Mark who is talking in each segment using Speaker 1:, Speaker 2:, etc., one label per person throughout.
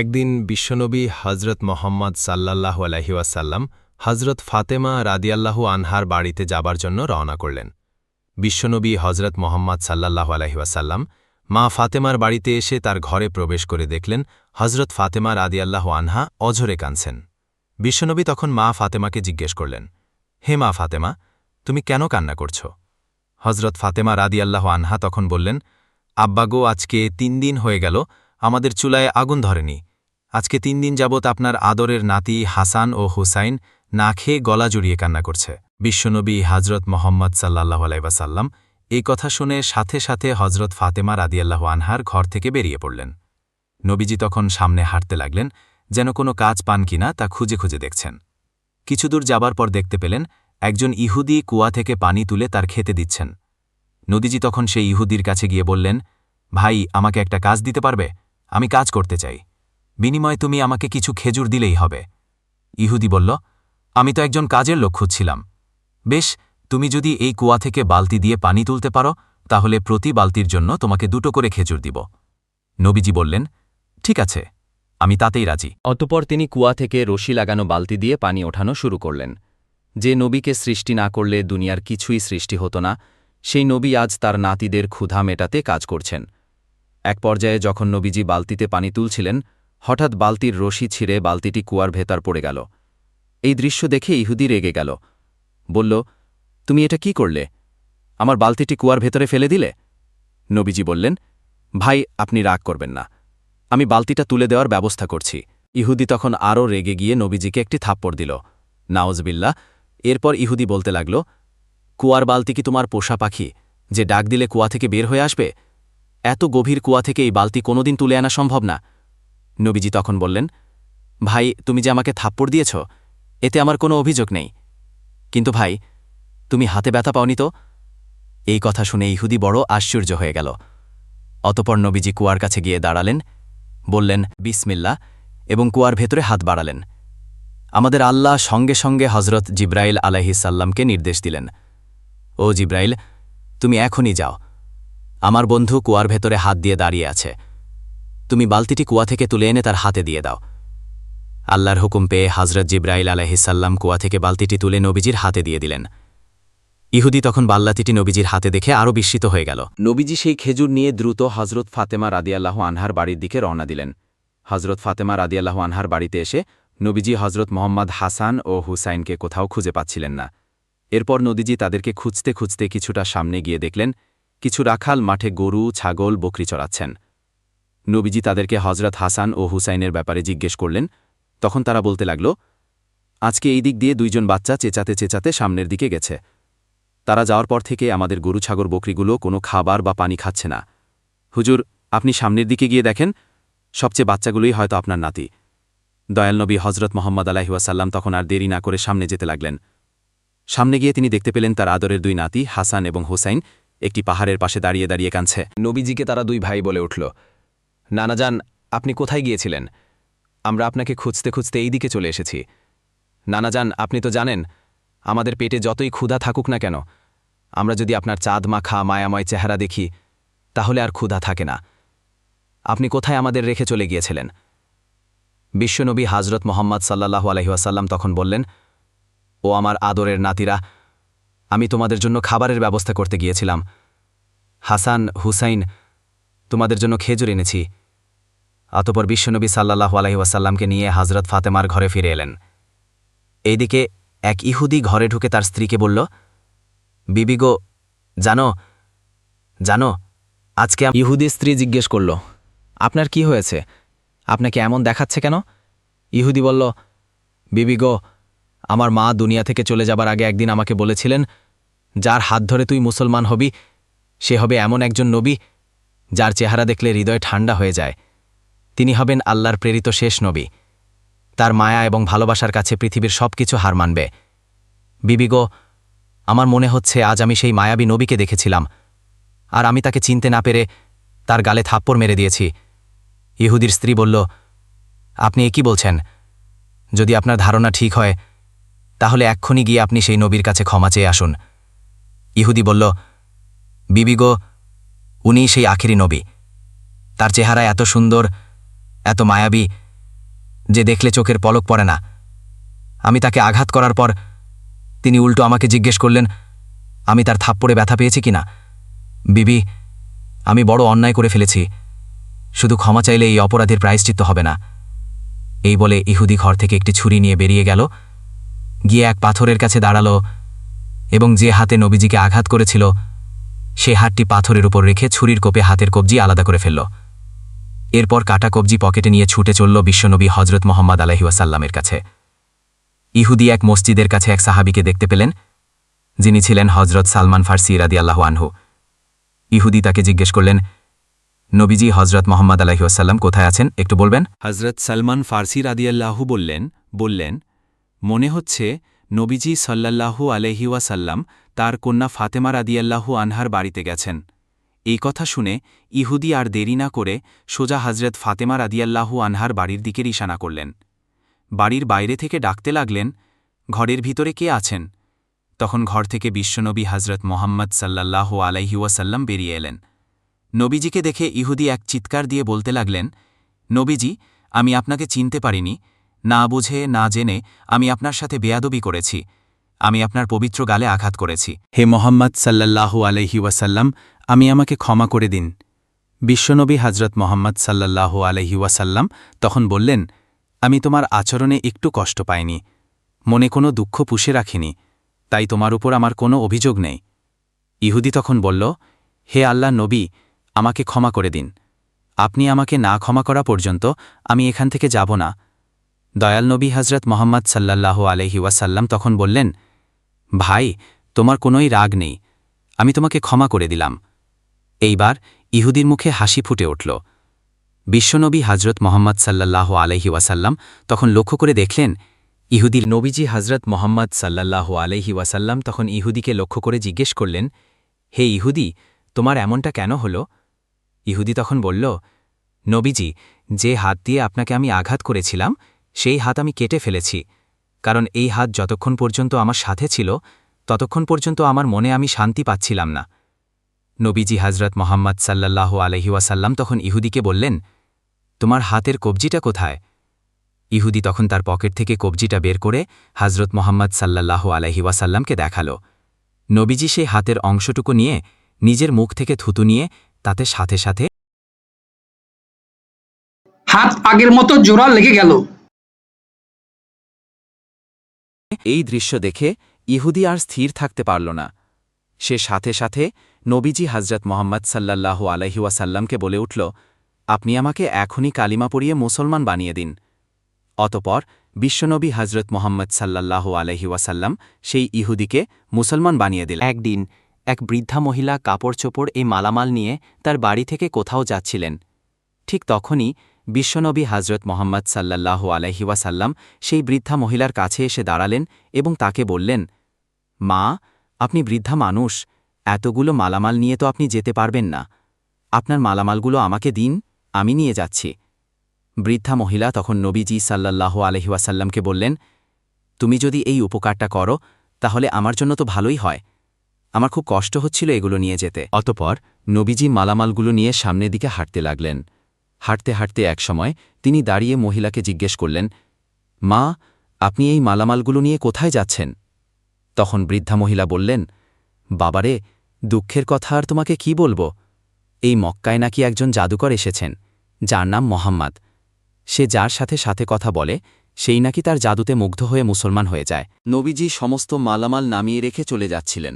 Speaker 1: একদিন বিশ্বনবী হজরত মোহাম্মদ সাল্লাল্লাহু আলহিউসাল্লাম হজরত ফাতেমা রাদিয়াল্লাহু আনহার বাড়িতে যাবার জন্য রওনা করলেন। বিশ্বনবী হজরত মোহাম্মদ সাল্লাল্লাহু আলহিউসাল্লাম মা ফাতেমার বাড়িতে এসে তার ঘরে প্রবেশ করে দেখলেন হজরত ফাতেমা রাদিয়াল্লাহু আনহা অঝরে কাঁদছেন। বিশ্বনবী তখন মা ফাতেমাকে জিজ্ঞেস করলেন, হে মা ফাতেমা, তুমি কেন কান্না করছ? হজরত ফাতেমা রাদিয়াল্লাহু আনহা তখন বললেন আব্বাগো আজকে তিন দিন হয়ে গেল আমাদের চুলায় আগুন ধরেনি। আজকে তিন দিন যাবৎ আপনার আদরের নাতি হাসান ও হুসাইন না খেয়ে গলা জড়িয়ে কান্না করছে। বিশ্বনবী হাজরত মোহাম্মদ সাল্লাহ আলাইবাসাল্লাম এই কথা শুনে সাথে সাথে হজরত ফাতেমা রাদিয়াল্লাহ আনহার ঘর থেকে বেরিয়ে পড়লেন। নবীজি তখন সামনে হাঁটতে লাগলেন, যেন কোনো কাজ পান কিনা তা খুঁজে খুঁজে দেখছেন। কিছুদূর যাবার পর দেখতে পেলেন, একজন ইহুদি কুয়া থেকে পানি তুলে তার খেতে দিচ্ছেন। নদীজি তখন সেই ইহুদির কাছে গিয়ে বললেন, ভাই, আমাকে একটা কাজ দিতে পারবে? আমি কাজ করতে চাই। বিনিময়ে তুমি আমাকে কিছু খেজুর দিলেই হবে। ইহুদি বলল, আমি তো একজন কাজের লোক খুঁজছিলাম। বেশ, তুমি যদি এই কুয়া থেকে বালতি দিয়ে পানি তুলতে পারো, তাহলে প্রতি বালতির জন্য তোমাকে দুটো করে খেজুর দিব। নবীজি বললেন, ঠিক আছে, আমি তাতেই রাজি।
Speaker 2: অতপর তিনি কুয়া থেকে রশি লাগানো বালতি দিয়ে পানি ওঠানো শুরু করলেন। যে নবীকে সৃষ্টি না করলে দুনিয়ার কিছুই সৃষ্টি হতো না, সেই নবী আজ তার নাতিদের ক্ষুধা মেটাতে কাজ করছেন। এক পর্যায়ে যখন নবীজি বালতিতে পানি তুলছিলেন, হঠাৎ বালতির রশি ছিঁড়ে বালতিটি কুয়ার ভেতর পড়ে গেল। এই দৃশ্য দেখে ইহুদি রেগে গেল। বলল, তুমি এটা কি করলে? আমার বালতিটি কুয়ার ভেতরে ফেলে দিলে? নবীজি বললেন, ভাই, আপনি রাগ করবেন না। আমি বালতিটা তুলে দেওয়ার ব্যবস্থা করছি। ইহুদি তখন আরও রেগে গিয়ে নবীজিকে একটি থাপ্পড় দিল। নাওজবিল্লা এরপর ইহুদি বলতে লাগল, কুয়ার বালতি কি তোমার পোষা পাখি, যে ডাক দিলে কুয়া থেকে বের হয়ে আসবে? এত গভীর কুয়া থেকে এই বালতি কোনোদিন তুলে আনা সম্ভব না। নবীজি তখন বললেন, ভাই, তুমি যে আমাকে থাপ্পড় দিয়েছ, এতে আমার কোনো অভিযোগ নেই। কিন্তু ভাই, তুমি হাতে ব্যথা পাওনি তো? এই কথা শুনে ইহুদি বড় আশ্চর্য হয়ে গেল। অতপর নবীজি কুয়ার কাছে গিয়ে দাঁড়ালেন, বললেন বিসমিল্লা এবং কুয়ার ভেতরে হাত বাড়ালেন। আমাদের আল্লাহ সঙ্গে সঙ্গে হজরত জিব্রাইল আলাহিসাল্লামকে নির্দেশ দিলেন, ও জিব্রাইল, তুমি এখনই যাও আমার বন্ধু কুয়ার ভেতরে হাত দিয়ে দাঁড়িয়ে আছে। তুমি বালতিটি কুয়া থেকে তুলে এনে তার হাতে দিয়ে দাও। আল্লাহর হুকুম পেয়ে হজরত জিব্রাইল আলাহিসাল্লাম কুয়া থেকে বালতিটি তুলে নবীজির হাতে দিয়ে দিলেন। ইহুদি তখন বাল্লাতিটি নবীজির হাতে দেখে আরও বিস্মিত হয়ে গেল। নবীজি সেই খেজুর নিয়ে দ্রুত হজরত ফাতেমা রাদিয়াল্লাহ আনহার বাড়ির দিকে রওনা দিলেন। হজরত ফাতেমা রাদিয়াল্লাহ আনহার বাড়িতে এসে নবীজি হজরত মোহাম্মদ হাসান ও হুসাইনকে কোথাও খুঁজে পাচ্ছিলেন না। এরপর নদীজি তাদেরকে খুঁজতে খুঁজতে কিছুটা সামনে গিয়ে দেখলেন কিছু রাখাল মাঠে গরু, ছাগল, বকরি চড়াচ্ছেন। নবীজি তাদেরকে হজরত হাসান ও হুসাইনের ব্যাপারে জিজ্ঞেস করলেন। তখন তারা বলতে লাগল, আজকে এই দিক দিয়ে দুইজন বাচ্চা চেঁচাতে চেঁচাতে সামনের দিকে গেছে। তারা যাওয়ার পর থেকে আমাদের গরু ছাগর বকরিগুলো কোনো খাবার বা পানি খাচ্ছে না। হুজুর, আপনি সামনের দিকে গিয়ে দেখেন, সবচেয়ে বাচ্চাগুলোই হয়তো আপনার নাতি। দয়াল নবী হজরত মোহাম্মদ আলাহিউসাল্লাম তখন আর দেরি না করে সামনে যেতে লাগলেন। সামনে গিয়ে তিনি দেখতে পেলেন তার আদরের দুই নাতি, হাসান এবং হোসাইন। একটি পাহাড়ের পাশে দাঁড়িয়ে দাঁড়িয়ে কাঁদছে।
Speaker 3: নবীজিকে তারা দুই ভাই বলে উঠল নানাজান আপনি কোথায় গিয়েছিলেন? আমরা আপনাকে খুঁজতে খুঁজতে এই দিকে চলে এসেছি। নানাজান আপনি তো জানেন, আমাদের পেটে যতই ক্ষুধা থাকুক না কেন, আমরা যদি আপনার চাঁদ মাখা, মায়াময় চেহারা দেখি, তাহলে আর ক্ষুধা থাকে না। আপনি কোথায় আমাদের রেখে চলে গিয়েছিলেন? বিশ্বনবী হাজরত মোহাম্মদ সাল্লাহু আলহিহাসাল্লাম তখন বললেন, ও আমার আদরের নাতিরা আমি তোমাদের জন্য খাবারের ব্যবস্থা করতে গিয়েছিলাম। হাসান, হুসাইন, তোমাদের জন্য খেজুর এনেছি। অতপর বিশ্বনবী সাল্লাহু আলহিহাসাল্লামকে নিয়ে হাজরত ফাতেমার ঘরে ফিরে এলেন। এইদিকে এক ইহুদি ঘরে ঢুকে তার স্ত্রীকে বলল বিবিগো জানো জানো, আজকে ইহুদি স্ত্রী জিজ্ঞেস করল, আপনার কি হয়েছে? আপনাকে এমন দেখাচ্ছে কেন? ইহুদি বলল বিবিগো আমার মা দুনিয়া থেকে চলে যাবার আগে একদিন আমাকে বলেছিলেন যার হাত ধরে তুই মুসলমান হবি, সে হবে এমন একজন নবী যার চেহারা দেখলে হৃদয় ঠান্ডা হয়ে যায়। তিনি হবেন আল্লাহর প্রেরিত শেষ নবী। তার মায়া এবং ভালোবাসার কাছে পৃথিবীর সব কিছু হার মানবে। বিবিগো আমার মনে হচ্ছে আজ আমি সেই মায়াবী নবীকে দেখেছিলাম, আর আমি তাকে চিনতে না পেরে তার গালে থাপ্পড় মেরে দিয়েছি। ইহুদির স্ত্রী বলল, আপনি একই বলছেন? যদি আপনার ধারণা ঠিক হয়, তাহলে এক্ষুনি গিয়ে আপনি সেই নবীর কাছে ক্ষমা চেয়ে আসুন। ইহুদি বলল বিবিগো উনি সেই আখেরি নবী। তার চেহারা এত সুন্দর, এত মায়াবী,
Speaker 4: যে দেখলে চোখের পলক পড়ে না। আমি তাকে আঘাত করার পর তিনি উল্টো আমাকে জিজ্ঞেস করলেন, আমি তার থাপ্পড়ে ব্যথা পেয়েছি কিনা বিবি, আমি বড় অন্যায় করে ফেলেছি। শুধু ক্ষমা চাইলে এই অপরাধের প্রায়শ্চিত্ত হবে না। এই বলে ইহুদি ঘর থেকে একটি ছুরি নিয়ে বেরিয়ে গেল। গিয়ে এক পাথরের কাছে দাঁড়াল এবং যে হাতে নবীজিকে আঘাত করেছিল, সে হাতটি পাথরের উপর রেখে ছুরির কোপে হাতের কবজি আলাদা করে ফেলল। এরপর কাটা কবজি পকেটে নিয়ে ছুটে চলল বিশ্বনবী হজরত মোহাম্মদ আলহিউসাল্লামের কাছে। ইহুদি এক মসজিদের কাছে এক সাহাবিকে দেখতে পেলেন, যিনি ছিলেন হজরত সালমান ফার্সি রাদি আল্লাহ আনহু। ইহুদি তাকে জিজ্ঞেস করলেন, নবীজি হজরত মোহাম্মদ আলহিউসাল্লাম কোথায় আছেন? একটু বলবেন?
Speaker 2: হজরত সালমান ফার্সি রাদিয়াল্লাহু বললেন বললেন, মনে হচ্ছে নবীজি সাল্লাল্লাহু আলহি ওয়াসাল্লাম তার কন্যা ফাতেমা রাদিয়াল্লাহু আনহার বাড়িতে গেছেন। এই কথা শুনে ইহুদি আর দেরি না করে সোজা হজরত ফাতেমা রাদিয়াল্লাহু আনহার বাড়ির দিকে ইশানা করলেন। বাড়ির বাইরে থেকে ডাকতে লাগলেন, ঘরের ভিতরে কে আছেন? তখন ঘর থেকে বিশ্বনবী হজরত মোহাম্মদ সাল্লাল্লাহু আলাইহি ওয়াসাল্লাম বেরিয়ে এলেন। নবীজিকে দেখে ইহুদি এক চিৎকার দিয়ে বলতে লাগলেন, নবীজি, আমি আপনাকে চিনতে পারিনি না বুঝে, না জেনে আমি আপনার সাথে বেয়াদবি করেছি। আমি আপনার পবিত্র গালে আঘাত করেছি। হে মোহাম্মদ সাল্লাল্লাহু আলহি ওয়াসাল্লাম, আমি আমাকে ক্ষমা করে দিন। বিশ্বনবী হজরত মোহাম্মদ সাল্লাল্লাহু আলহি ওয়াসাল্লাম তখন বললেন, আমি তোমার আচরণে একটু কষ্ট পাইনি। মনে কোনো দুঃখ পুষে রাখিনি। তাই তোমার উপর আমার কোনো অভিযোগ নেই। ইহুদি তখন বলল, হে আল্লাহ নবী, আমাকে ক্ষমা করে দিন। আপনি আমাকে না ক্ষমা করা পর্যন্ত আমি এখান থেকে যাব না। দয়াল নবী হজরত মোহাম্মদ সাল্লাল্লাহু আলহি ওয়াসাল্লাম তখন বললেন, ভাই, তোমার কোনোই রাগ নেই। আমি তোমাকে ক্ষমা করে দিলাম। এইবার ইহুদির মুখে হাসি ফুটে উঠল। বিশ্বনবী হজরত মোহাম্মদ সাল্লাল্লাহু আলহি ওয়াসাল্লাম তখন লক্ষ্য করে দেখলেন ইহুদির নবীজি হজরত মোহাম্মদ সাল্লাল্লাহু আলহি ওয়াসাল্লাম তখন ইহুদিকে লক্ষ্য করে জিজ্ঞেস করলেন, হে ইহুদি, তোমার এমনটা কেন হল? ইহুদি তখন বলল, নবীজি, যে হাত দিয়ে আপনাকে আমি আঘাত করেছিলাম সেই হাত আমি কেটে ফেলেছি, কারণ এই হাত যতক্ষণ পর্যন্ত আমার সাথে ছিল, ততক্ষণ পর্যন্ত আমার মনে আমি শান্তি পাচ্ছিলাম না। নবীজি হজরত মোহাম্মদ সাল্লাল্লাহ আলহিউসাল্লাম তখন ইহুদিকে বললেন, তোমার হাতের কবজিটা কোথায়? ইহুদি তখন তার পকেট থেকে কবজিটা বের করে হজরত মোহাম্মদ সাল্লাল্লাহ আলহিউসাল্লামকে দেখাল। নবীজি সেই হাতের অংশটুকু নিয়ে নিজের মুখ থেকে থুতু নিয়ে তাতে সাথে সাথে
Speaker 5: হাত আগের মতো জোড়া লেগে গেল।
Speaker 2: এই দৃশ্য দেখে ইহুদি আর স্থির থাকতে পারল না। সে সাথে সাথে নবীজি হজরত মোহাম্মদ সাল্লাল্লাহু আলহিউসাল্লামকে বলে উঠল, আপনি আমাকে এখনই কালিমা পড়িয়ে মুসলমান বানিয়ে দিন। অতপর বিশ্বনবী হজরত মোহাম্মদ সাল্লাল্লাহু আলহিউসাল্লাম সেই ইহুদিকে মুসলমান বানিয়ে দিল একদিন এক বৃদ্ধা মহিলা কাপড় চোপড় এই মালামাল নিয়ে তার বাড়ি থেকে কোথাও যাচ্ছিলেন। ঠিক তখনই বিশ্বনবী হজরত মোহাম্মদ সাল্লাল্লাহু আলহিওয়াসাল্লাম সেই বৃদ্ধা মহিলার কাছে এসে দাঁড়ালেন এবং তাকে বললেন, মা, আপনি বৃদ্ধা মানুষ, এতগুলো মালামাল নিয়ে তো আপনি যেতে পারবেন না। আপনার মালামালগুলো আমাকে দিন, আমি নিয়ে যাচ্ছি। বৃদ্ধা মহিলা তখন নবীজি সাল্লাল্লাহু আলহিওয়াসাল্লামকে বললেন, তুমি যদি এই উপকারটা করো, তাহলে আমার জন্য তো ভালোই হয়। আমার খুব কষ্ট হচ্ছিল এগুলো নিয়ে যেতে। অতপর নবীজি মালামালগুলো নিয়ে সামনের দিকে হাঁটতে লাগলেন। হাঁটতে হাঁটতে একসময় তিনি দাঁড়িয়ে মহিলাকে জিজ্ঞেস করলেন, মা, আপনি এই মালামালগুলো নিয়ে কোথায় যাচ্ছেন? তখন বৃদ্ধা মহিলা বললেন, বাবারে, দুঃখের কথা আর তোমাকে কি বলব? এই মক্কায় নাকি একজন জাদুকর এসেছেন, যার নাম মোহাম্মদ। সে যার সাথে সাথে কথা বলে, সেই নাকি তার জাদুতে মুগ্ধ হয়ে মুসলমান হয়ে যায়। নবীজি সমস্ত মালামাল নামিয়ে রেখে চলে যাচ্ছিলেন।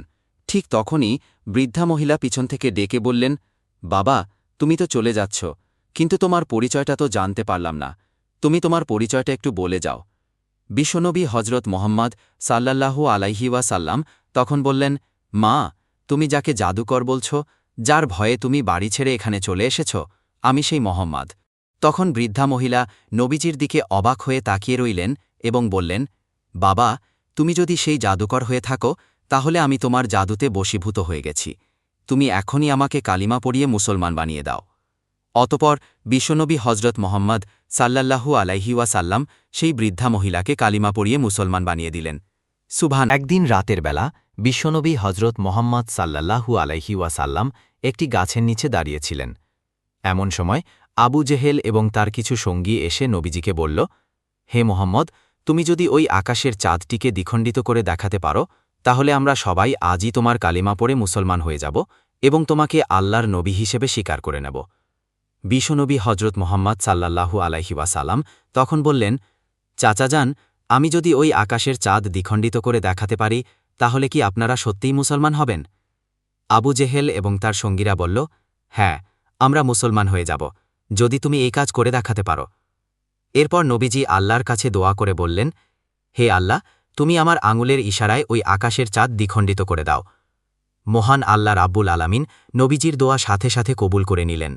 Speaker 2: ঠিক তখনই বৃদ্ধা মহিলা পিছন থেকে ডেকে বললেন, বাবা, তুমি তো চলে যাচ্ছ। কিন্তু তোমার পরিচয়টা তো জানতে পারলাম না। তুমি তোমার পরিচয়টা একটু বলে যাও। বিশ্বনবী হজরত মোহাম্মদ সাল্লাল্লাহু আলাইহি ওয়াসাল্লাম তখন বললেন, মা, তুমি যাকে জাদুকর বলছ, যার ভয়ে তুমি বাড়ি ছেড়ে এখানে চলে এসেছ, আমি সেই মোহাম্মদ। তখন বৃদ্ধা মহিলা নবীজির দিকে অবাক হয়ে তাকিয়ে রইলেন এবং বললেন, বাবা, তুমি যদি সেই জাদুকর হয়ে থাকো, তাহলে আমি তোমার জাদুতে বশীভূত হয়ে গেছি। তুমি এখনই আমাকে কালিমা পড়িয়ে মুসলমান বানিয়ে দাও। অতপর বিশ্বনবী হজরত মোহাম্মদ সাল্লাল্লাহু আলাইহি ওয়াসাল্লাম সেই বৃদ্ধা মহিলাকে কালিমা পড়িয়ে মুসলমান বানিয়ে দিলেন। সুভান
Speaker 1: একদিন রাতের বেলা বিশ্বনবী হজরত মোহাম্মদ সাল্লাল্লাহু আলাইহি ওয়াসাল্লাম একটি গাছের নিচে দাঁড়িয়েছিলেন। এমন সময় আবু জেহেল এবং তার কিছু সঙ্গী এসে নবীজিকে বলল,
Speaker 2: হে মোহাম্মদ, তুমি যদি ওই আকাশের চাঁদটিকে দ্বিখণ্ডিত করে দেখাতে পারো, তাহলে আমরা সবাই আজই তোমার কালিমা পড়ে মুসলমান হয়ে যাব এবং তোমাকে আল্লাহর নবী হিসেবে স্বীকার করে নেব। বিশ্বনবী হজরত মোহাম্মদ সাল্লাল্লাহু আলাইহি ওয়াসাল্লাম তখন বললেন, চাচা যান, আমি যদি ওই আকাশের চাঁদ দ্বিখণ্ডিত করে দেখাতে পারি, তাহলে কি আপনারা সত্যিই মুসলমান হবেন? আবু জেহেল এবং তার সঙ্গীরা বলল হ্যাঁ আমরা মুসলমান হয়ে যাব, যদি তুমি এই কাজ করে দেখাতে পারো। এরপর নবীজি আল্লাহর কাছে দোয়া করে বললেন, হে আল্লাহ, তুমি আমার আঙুলের ইশারায় ওই আকাশের চাঁদ দ্বিখণ্ডিত করে দাও। মহান আল্লাহ রাব্বুল আলামিন নবীজির দোয়া সাথে সাথে কবুল করে নিলেন।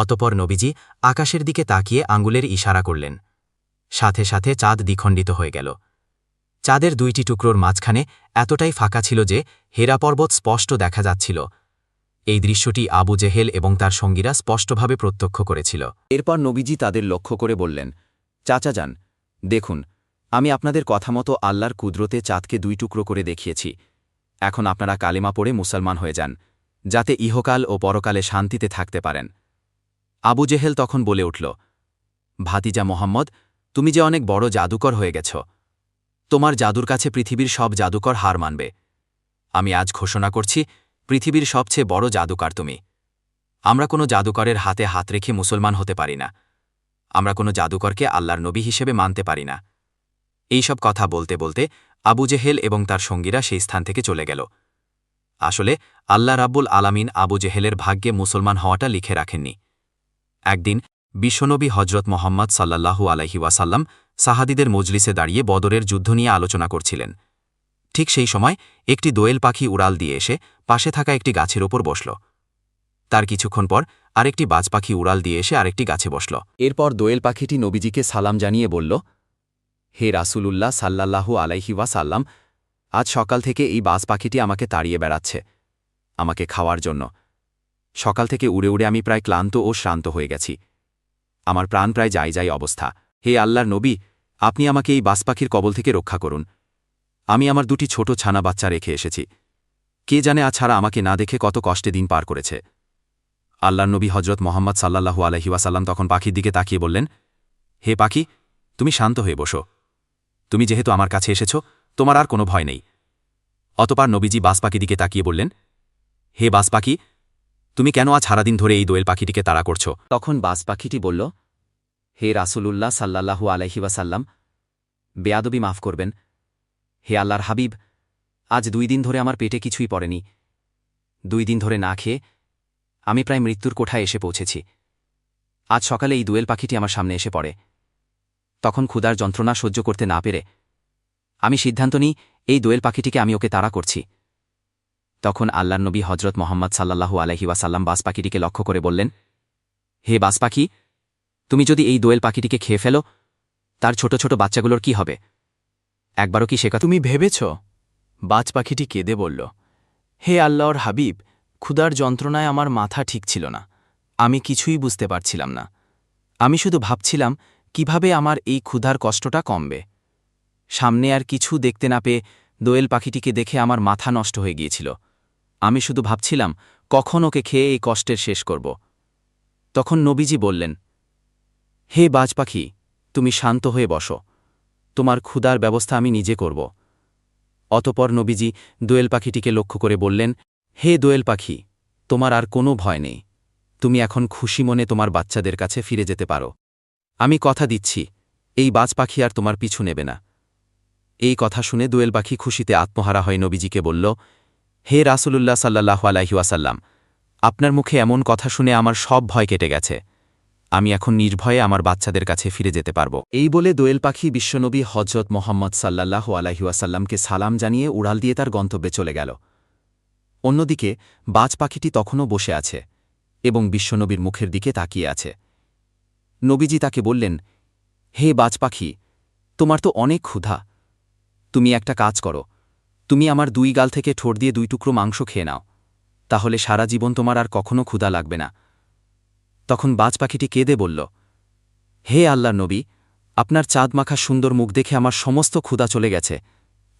Speaker 2: অতপর নবীজি আকাশের দিকে তাকিয়ে আঙুলের ইশারা করলেন। সাথে সাথে চাঁদ দ্বিখণ্ডিত হয়ে গেল। চাঁদের দুইটি টুকরোর মাঝখানে এতটাই ফাঁকা ছিল যে হেরা পর্বত স্পষ্ট দেখা যাচ্ছিল। এই দৃশ্যটি আবু জেহেল এবং তার সঙ্গীরা স্পষ্টভাবে প্রত্যক্ষ করেছিল। এরপর নবীজি তাদের লক্ষ্য করে বললেন, চাচা যান, দেখুন, আমি আপনাদের কথা মতো আল্লাহর কুদরতে চাঁদকে দুই টুকরো করে দেখিয়েছি। এখন আপনারা কালেমা পড়ে মুসলমান হয়ে যান, যাতে ইহকাল ও পরকালে শান্তিতে থাকতে পারেন। আবু জেহেল তখন বলে উঠল, ভাতিজা মোহাম্মদ, তুমি যে অনেক বড় জাদুকর হয়ে গেছ। তোমার জাদুর কাছে পৃথিবীর সব জাদুকর হার মানবে। আমি আজ ঘোষণা করছি, পৃথিবীর সবচেয়ে বড় জাদুকর তুমি। আমরা কোনো জাদুকরের হাতে হাত রেখে মুসলমান হতে পারি না। আমরা কোনো জাদুকরকে আল্লাহর নবী হিসেবে মানতে পারি না। এইসব কথা বলতে বলতে আবু জেহেল এবং তার সঙ্গীরা সেই স্থান থেকে চলে গেল। আসলে আল্লাহ রাব্বুল আলামিন আবু জেহেলের ভাগ্যে মুসলমান হওয়াটা লিখে রাখেননি। একদিন বিশ্বনবী হজরত মোহাম্মদ সাল্লাল্লাহু আলহি ওয়াসাল্লাম সাহাদিদের মজলিসে দাঁড়িয়ে বদরের যুদ্ধ নিয়ে আলোচনা করছিলেন। ঠিক সেই সময় একটি দোয়েল পাখি উড়াল দিয়ে এসে পাশে থাকা একটি গাছের ওপর বসল। তার কিছুক্ষণ পর আরেকটি বাজ পাখি উড়াল দিয়ে এসে আরেকটি গাছে বসল। এরপর দোয়েল পাখিটি নবীজিকে সালাম জানিয়ে বলল, হে রাসূলুল্লাহ সাল্লাল্লাহু আলাইহি ওয়াসাল্লাম, আজ সকাল থেকে এই বাজ পাখিটি আমাকে তাড়িয়ে বেড়াচ্ছে, আমাকে খাওয়ার জন্য। সকাল থেকে উড়ে উড়ে আমি প্রায় ক্লান্ত ও শ্রান্ত হয়ে গেছি। আমার প্রাণ প্রায় যাই যাই অবস্থা। হে আল্লাহর নবী, আপনি আমাকে এই বাস পাখির কবল থেকে রক্ষা করুন। আমি আমার দুটি ছোট ছানা বাচ্চা রেখে এসেছি। কে জানে আ ছাড়া আমাকে না দেখে কত কষ্টে দিন পার করেছে। আল্লাহর নবী হজরত মোহাম্মদ সাল্লাহু আলহিওয়াসাল্লাম তখন পাখির দিকে তাকিয়ে বললেন, হে পাখি, তুমি শান্ত হয়ে বসো। তুমি যেহেতু আমার কাছে এসেছ, তোমার আর কোনো ভয় নেই। অতপার নবীজি বাস পাখি দিকে তাকিয়ে বললেন, হে বাস পাখি তুমি কেন আজ সারাদিন ধরে এই দোয়েল পাখিটিকে তাড়া করছ? তখন বাস পাখিটি বলল, হে রাসূলুল্লাহ সাল্লাল্লাহু আলাইহি ওয়াসাল্লাম, বেয়াদবি মাফ করবেন। হে আল্লাহর হাবিব, আজ দুই দিন ধরে আমার পেটে কিছুই পড়েনি। দুই দিন ধরে না খেয়ে আমি প্রায় মৃত্যুর কোঠায় এসে পৌঁছেছি। আজ সকালে এই দোয়েল পাখিটি আমার সামনে এসে পড়ে। তখন ক্ষুধার যন্ত্রণা সহ্য করতে না পেরে আমি সিদ্ধান্ত নিই, এই দোয়েল পাখিটিকে আমি ওকে তাড়া করছি। তখন আল্লাহর নবী হজরত মোহাম্মদ সাল্লাহু আলহি ওয়াসাল্লাম বাস পাখিটিকে লক্ষ্য করে বললেন, হে বাস পাখি তুমি যদি এই দোয়েল পাখিটিকে খেয়ে ফেলো, তার ছোট ছোট বাচ্চাগুলোর কি হবে? একবারও কি শেখা
Speaker 6: তুমি ভেবেছ? বাজ পাখিটি কেঁদে বলল, হে আল্লাহর হাবিব, ক্ষুধার যন্ত্রণায় আমার মাথা ঠিক ছিল না। আমি কিছুই বুঝতে পারছিলাম না। আমি শুধু ভাবছিলাম, কীভাবে আমার এই ক্ষুধার কষ্টটা কমবে? সামনে আর কিছু দেখতে না পেয়ে দোয়েল পাখিটিকে দেখে আমার মাথা নষ্ট হয়ে গিয়েছিল। আমি শুধু ভাবছিলাম, কখন ওকে খেয়ে এই কষ্টের শেষ করব। তখন নবীজি বললেন, হে বাজ পাখি, তুমি শান্ত হয়ে বসো। তোমার ক্ষুধার ব্যবস্থা আমি নিজে করব। অতপর নবীজি দোয়েল পাখিটিকে লক্ষ্য করে বললেন, হে দোয়েল পাখি, তোমার আর কোনো ভয় নেই। তুমি এখন খুশি মনে তোমার বাচ্চাদের কাছে ফিরে যেতে পারো। আমি কথা দিচ্ছি, এই বাজ পাখি আর তোমার পিছু নেবে না। এই কথা শুনে দোয়েল পাখি খুশিতে আত্মহারা হয় নবীজিকে বলল হে রাসূলুল্লাহ সাল্লাহ আলাইহুয়াসাল্লাম আপনার মুখে এমন কথা শুনে আমার সব ভয় কেটে গেছে। আমি এখন নির্ভয়ে আমার বাচ্চাদের কাছে ফিরে যেতে পারব। এই বলে দোয়েল পাখি বিশ্বনবী হজরত মোহাম্মদ সাল্লাল্লাহু আলাইহুয়াসাল্লামকে সালাম জানিয়ে উড়াল দিয়ে তার গন্তব্যে চলে গেল। অন্যদিকে, বাজ পাখিটি তখনও বসে আছে এবং বিশ্বনবীর মুখের দিকে তাকিয়ে আছে। নবীজি তাকে বললেন, হে বাজ পাখি, তোমার তো অনেক ক্ষুধা। তুমি একটা কাজ করো তুমি আমার দুই গাল থেকে ঠোঁট দিয়ে দুই টুকরো মাংস খেয়ে নাও, তাহলে সারা জীবন তোমার আর কখনো ক্ষুধা লাগবে না। তখন বাজ পাখিটি কেঁদে বলল, হে আল্লাহ নবী, আপনার চাঁদ মাখা সুন্দর মুখ দেখে আমার সমস্ত ক্ষুধা চলে গেছে।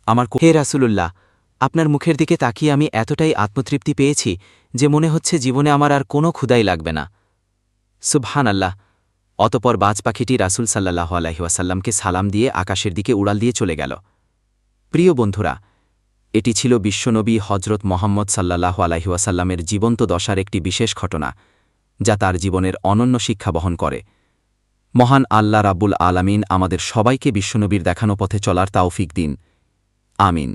Speaker 6: আমার হে রাসূলুল্লাহ, আপনার মুখের দিকে তাকিয়ে আমি এতটাই আত্মতৃপ্তি পেয়েছি যে মনে হচ্ছে জীবনে আমার আর কোনো ক্ষুদাই লাগবে না। সুবহান আল্লাহ
Speaker 2: অতপর বাজ পাখিটি রাসুল সাল্লাহ আলহিহাসাল্লামকে সালাম দিয়ে আকাশের দিকে উড়াল দিয়ে চলে গেল। প্রিয় বন্ধুরা এটি ছিল বিশ্বনবী হজরত মোহাম্মদ সাল্লাহ আলাহিউসাল্লামের জীবন্ত দশার একটি বিশেষ ঘটনা, যা তার জীবনের অনন্য শিক্ষা বহন করে। মহান আল্লাহ রাব্বুল আলামিন আমাদের সবাইকে বিশ্বনবীর দেখানো পথে চলার তাওফিক দিন। আমিন।